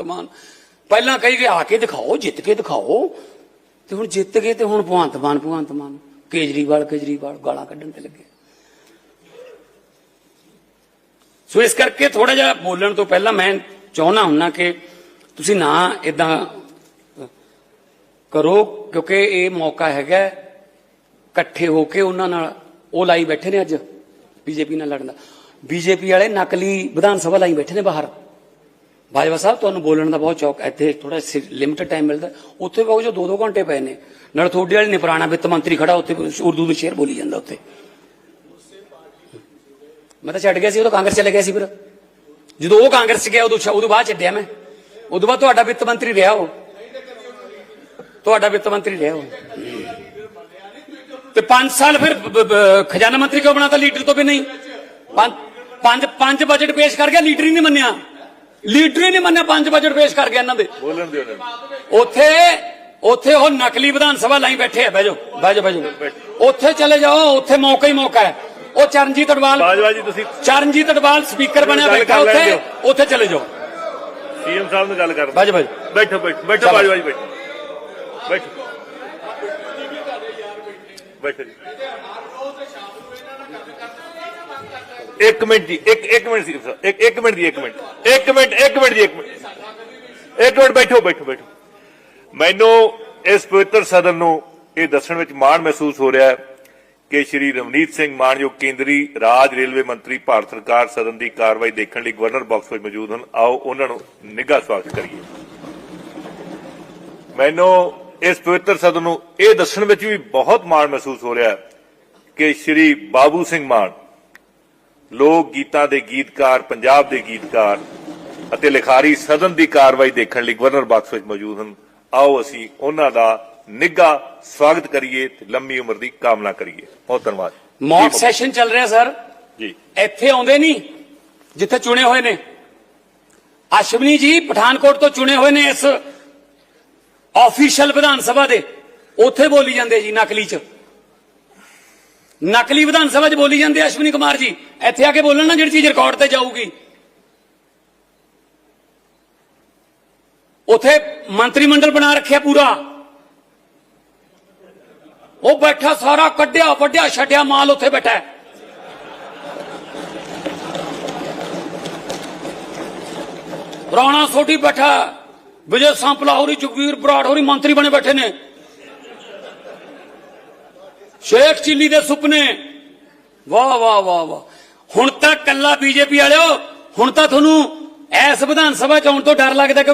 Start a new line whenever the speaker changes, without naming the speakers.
ਤਮਾਨ ਪਹਿਲਾਂ ਕਹੀ ਗਏ, ਆ ਕੇ ਦਿਖਾਓ, ਜਿੱਤ ਕੇ ਦਿਖਾਓ। ਤੇ ਹੁਣ ਜਿੱਤ ਗਏ ਤੇ ਹੁਣ ਭਗਵੰਤ ਮਾਨ ਭਗਵੰਤ ਮਾਨ। ਕੇਜਰੀਵਾਲ ਕੇਜਰੀਵਾਲ ਗਾਲਾਂ ਕੱਢਣ ਤੇ ਲੱਗੇ। ਸੋ ਇਸ ਕਰਕੇ ਥੋੜਾ ਜਿਹਾ ਬੋਲਣ ਤੋਂ ਪਹਿਲਾਂ ਮੈਂ ਚਾਹੁੰਦਾ ਹੁੰਨਾ ਕਿ ਤੁਸੀਂ ਨਾ ਇਦਾਂ ਕਰੋ, ਕਿਉਂਕਿ ਇਹ ਮੌਕਾ ਹੈਗਾ ਇਕੱਠੇ ਹੋ ਕੇ ਉਹਨਾਂ ਨਾਲ ਉਹ ਲਾਈ ਬੈਠੇ ਨੇ ਅੱਜ, ਬੀਜੇਪੀ ਨਾਲ ਲੜਨ ਦਾ। ਬੀਜੇਪੀ ਵਾਲੇ ਨਕਲੀ ਵਿਧਾਨ ਸਭਾ ਲਾਈ ਬੈਠੇ ਨੇ ਬਾਹਰ। ਬਾਜਵਾ ਸਾਹਿਬ, ਤੁਹਾਨੂੰ ਬੋਲਣ ਦਾ ਬਹੁਤ ਚੌਕ ਇੱਥੇ ਥੋੜਾ ਲਿਮਟਿਡ ਟਾਈਮ ਮਿਲਦਾ। ਉੱਥੇ ਬਹੁਤ ਜੋ 2-2 ਘੰਟੇ ਪਏ ਨੇ। ਨਾਲ ਤੁਹਾਡੇ ਵਾਲੇ ਨੇ ਪੁਰਾਣਾ ਵਿੱਤ ਮੰਤਰੀ ਖੜਾ, ਉੱਥੇ ਉਰਦੂ ਦੇ ਸ਼ੇਰ ਬੋਲੀ ਜਾਂਦਾ ਉੱਥੇ। ਮੈਂ ਤਾਂ ਛੱਡ ਗਿਆ ਸੀ, ਉਦੋਂ ਕਾਂਗਰਸ ਚਲੇ ਗਿਆ ਸੀ ਫਿਰ। ਜਦੋਂ ਉਹ ਕਾਂਗਰਸ ਗਿਆ, ਉਦੋਂ ਉਦੋਂ ਬਾਅਦ ਛੱਡਿਆ ਮੈਂ। ਉਦੋਂ ਬਾਅਦ ਤੁਹਾਡਾ ਵਿੱਤ ਮੰਤਰੀ ਰਿਹਾ ਉਹ। ਤੁਹਾਡਾ ਵਿੱਤ ਮੰਤਰੀ ਰਿਹਾ ਉਹ। ਤੇ 5 ਸਾਲ ਫਿਰ ਖਜ਼ਾਨਾ ਮੰਤਰੀ ਕਿਉਂ ਬਣਾਤਾ? ਲੀਡਰ ਤੋਂ ਵੀ ਨਹੀਂ ਪੰਜ ਪੰਜ ਬਜਟ ਪੇਸ਼ ਕਰ ਗਿਆ, ਲੀਡਰ ਹੀ ਨਹੀਂ ਮੰਨਿਆ। ਲੀਡਰ ਹੀ ਨਹੀਂ ਮੰਨਿਆ ਪੰਜ ਬਜਟ ਪੇਸ਼ ਕਰ ਗਿਆ ਇਹਨਾਂ ਦੇ।
ਬੋਲਣ ਦਿਓ ਇਹਨਾਂ ਨੂੰ।
ਉੱਥੇ ਉੱਥੇ ਉਹ ਨਕਲੀ ਵਿਧਾਨ ਸਭਾ ਲਾਈ ਬੈਠੇ ਆ ਜਾਓ ਬਹਿ ਜਾਓ ਉੱਥੇ ਚਲੇ ਜਾਓ ਉੱਥੇ ਮੌਕਾ ਹੀ ਮੌਕਾ ਹੈ। ਉਹ ਚਰਨਜੀਤ ਅਡਵਾਲ
ਬਾਜਵਾ ਜੀ ਤੁਸੀਂ
ਚਰਨਜੀਤ ਅਡਵਾਲ ਸਪੀਕਰ ਬਣਿਆ
ਗੱਲ
ਬੈਠਾ
ਕਰ ਲੈਣ
ਉੱਥੇ। ਉੱਥੇ ਚਲੇ ਜਾਓ।
ਸੀਐਮ ਸਾਹਿਬ ਨਾਲ ਗੱਲ ਕਰ
ਜਾਓ
ਬੈਠੋ ਬੈਠੋ ਬੈਠੋ। ਬਾਜਵਾ ਜੀ ਬੈਠੋ। ਬੈਠੋ। ਬੈਠੋ ਜੀ। ਇੱਕ ਮਿੰਟ ਜੀ, ਇੱਕ ਇੱਕ ਮਿੰਟ ਸੀ, ਇੱਕ ਇੱਕ ਮਿੰਟ ਜੀ ਇੱਕ ਮਿੰਟ। ਇੱਕ ਮਿੰਟ ਇੱਕ ਮਿੰਟ ਜੀ ਇੱਕ ਮਿੰਟ। ਇੱਕ ਮਿੰਟ ਬੈਠੋ ਬੈਠੋ ਬੈਠੋ। ਮੈਨੂੰ ਇਸ ਪਵਿੱਤਰ ਸਦਨ ਨੂੰ ਇਹ ਦੱਸਣ ਵਿੱਚ ਮਾਣ ਮਹਿਸੂਸ ਹੋ ਰਿਹਾ ਹੈ ਕਿ ਸ਼੍ਰੀ ਰਵਨੀਤ ਸਿੰਘ ਮਾਨਯੋਗ ਕੇਂਦਰੀ ਰਾਜ ਰੇਲਵੇ ਮੰਤਰੀ ਭਾਰਤ ਸਰਕਾਰ ਸਦਨ ਦੀ ਕਾਰਵਾਈ ਦੇਖਣ ਲਈ ਗਵਰਨਰ ਬਾਕਸ ਵਿੱਚ ਮੌਜੂਦ ਹਨ। ਆਓ, ਉਹਨਾਂ ਨੂੰ ਨਿੱਘਾ ਸਵਾਗਤ ਕਰੀਏ। ਮੈਨੂੰ ਇਸ ਪਵਿੱਤਰ ਸਦਨ ਨੂੰ ਇਹ ਦੱਸਣ ਵਿੱਚ ਵੀ ਬਹੁਤ ਮਾਣ ਮਹਿਸੂਸ ਹੋ ਰਿਹਾ ਹੈ ਕਿ ਸ਼੍ਰੀ ਬਾਬੂ ਸਿੰਘ ਮਾਨ ਲੋਕ ਗੀਤਾਂ ਦੇ ਗੀਤਕਾਰ ਪੰਜਾਬ ਦੇ ਗੀਤਕਾਰ ਅਤੇ ਲਿਖਾਰੀ ਸਦਨ ਦੀ ਕਾਰਵਾਈ ਦੇਖਣ ਲਈ ਗਵਰਨਰ ਬਾਕਸ ਵਿੱਚ ਮੌਜੂਦ ਹਨ। ਆਓ ਅਸੀਂ ਉਹਨਾਂ ਦਾ ਨਿੱਘਾ ਸਵਾਗਤ ਕਰੀਏ ਤੇ ਲੰਮੀ ਉਮਰ ਦੀ ਕਾਮਨਾ ਕਰੀਏ। ਬਹੁਤ ਧੰਨਵਾਦ।
ਮੌਕ ਸੈਸ਼ਨ ਚੱਲ ਰਿਹਾ ਸਰ।
ਜੀ।
ਇੱਥੇ ਆਉਂਦੇ ਨਹੀਂ ਜਿੱਥੇ ਚੁਣੇ ਹੋਏ ਨੇ। ਅਸ਼ਵਨੀ ਜੀ ਪਠਾਨਕੋਟ ਤੋਂ ਚੁਣੇ ਹੋਏ ਨੇ ਇਸ ਆਫੀਸ਼ੀਅਲ ਵਿਧਾਨ ਸਭਾ ਦੇ। ਉੱਥੇ ਬੋਲੀ ਜਾਂਦੇ ਜੀ ਨਕਲੀ ਚ। ਨਕਲੀ ਵਿਧਾਨ ਸਭਾ 'ਚ ਬੋਲੀ ਜਾਂਦੇ ਅਸ਼ਵਨੀ ਕੁਮਾਰ ਜੀ। ਇੱਥੇ ਆ ਕੇ ਬੋਲਣ ਨਾ ਜਿਹੜੀ ਚੀਜ਼ ਰਿਕਾਰਡ ਤੇ ਜਾਊਗੀ। ਉਥੇ ਮੰਤਰੀ ਮੰਡਲ ਬਣਾ ਰੱਖਿਆ ਪੂਰਾ। ਉਹ ਬੈਠਾ ਸਾਰਾ ਕੱਢਿਆ ਵੱਡਿਆ ਛੱਡਿਆ, ਮਾਲ ਉੱਥੇ ਬੈਠਾ ਰਾਣਾ ਸੋਢੀ ਬੈਠਾ, ਵਿਜੇ ਸੰਪਲਾ ਹੋਰੀ, ਜਗਵੀਰ ਬਰਾੜ ਹੋਰੀ ਮੰਤਰੀ ਬਣੇ ਬੈਠੇ ਨੇ। ਸ਼ੇਖ ਚਿੱਲੀ ਦੇ ਸੁਪਨੇ। ਵਾਹ ਵਾਹ ਵਾਹ ਵਾਹ। ਹੁਣ ਤਾਂ ਕੱਲਾ ਬੀਜੇਪੀ ਵਾਲਿਓ, ਹੁਣ ਤਾਂ ਤੁਹਾਨੂੰ ਐਸ ਵਿਧਾਨ ਸਭਾ ਚ ਆਉਣ ਤੋਂ ਡਰ ਲੱਗਦਾ